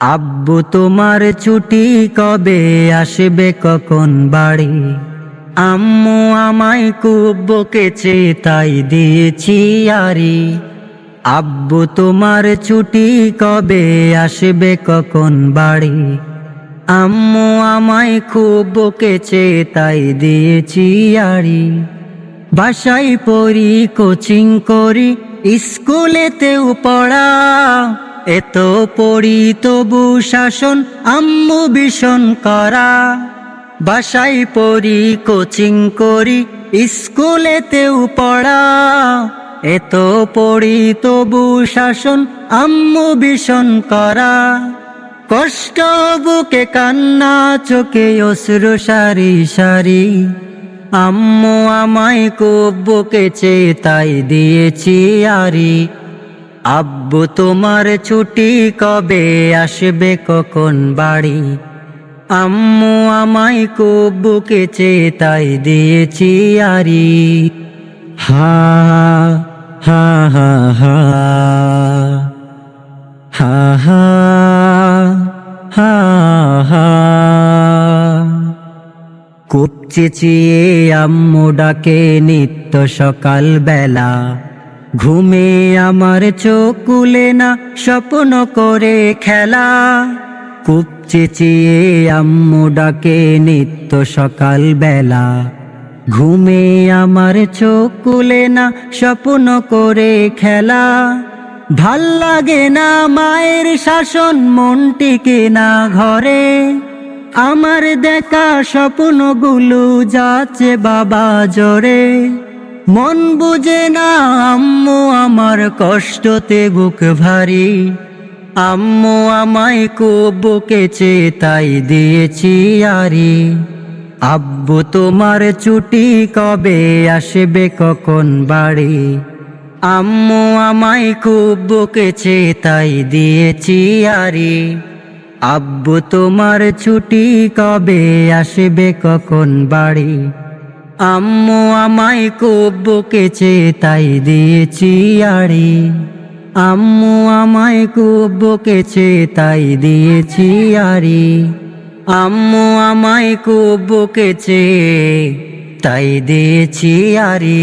আব্বু, তোমার ছুটি কবে আসবে কখন বাড়ি? আম্মু আমায় খুব বকেছে, তাই দিয়েছি আরি। আব্বু, তোমার ছুটি কবে আসবে কখন বাড়ি? আম্মু আমায় খুব বকেছে, তাই দিয়েছি আরি। বাসায় পড়ি, কোচিং করি, স্কুলেতেও পড়া। এত পড়ি তবু শাসন আম্মু ভীষণ করা। বাসায় পড়ি, কোচিং করি, স্কুলেতেও পড়া। এত পড়ি তবু শাসন আম্মু ভীষণ করা। কষ্ট বুকে কান্না, চোখে অশ্রু, সারি সারি। আম্মু আমায় খুব বকেছে, তাই দিয়েছি আরি। আব্বু, তোমার ছুটি কবে আসবে? কখন বাড়ি? আম্মু আমায় খুব বকেছে, তাই দিয়েছি আরি। হা হা হা হা হা হা হা হা। খুব চেঁচিয়ে আম্মু ডাকে, নিত্য সকাল বেলা ঘুমে আমার চোখ কুলে না, স্বপ্ন করে খেলা। খুব চেঁচিয়ে আম্মু ডাকে নিত্য সকাল বেলা ঘুমে আমার চোখ কুলে না, স্বপ্ন করে খেলা। ভালো লাগে না মায়ের শাসন, মন টিকে না ঘরে। আমার দেখা স্বপ্নগুলো যাচ্ছে বাবা জোরে। মন বুঝে না আম্মু আমার কষ্টতে বুক ভারী। আম্মু আমায় খুব বকেছে, তাই দিয়েছি আরি। আব্বু, তোমার ছুটি কবে আসবে, কখন বাড়ি? আম্মু আমায় খুব বকেছে, তাই দিয়েছি আরি। আব্বু, তোমার ছুটি কবে আসবে, কখন বাড়ি? আম্মু আমায় খুব বকেছে তাই দিয়েছি আড়ি। আম্মু আমায় খুব বকেছে তাই দিয়েছি আড়ি। আম্মু আমায় খুব বকেছে তাই দিয়েছি আরি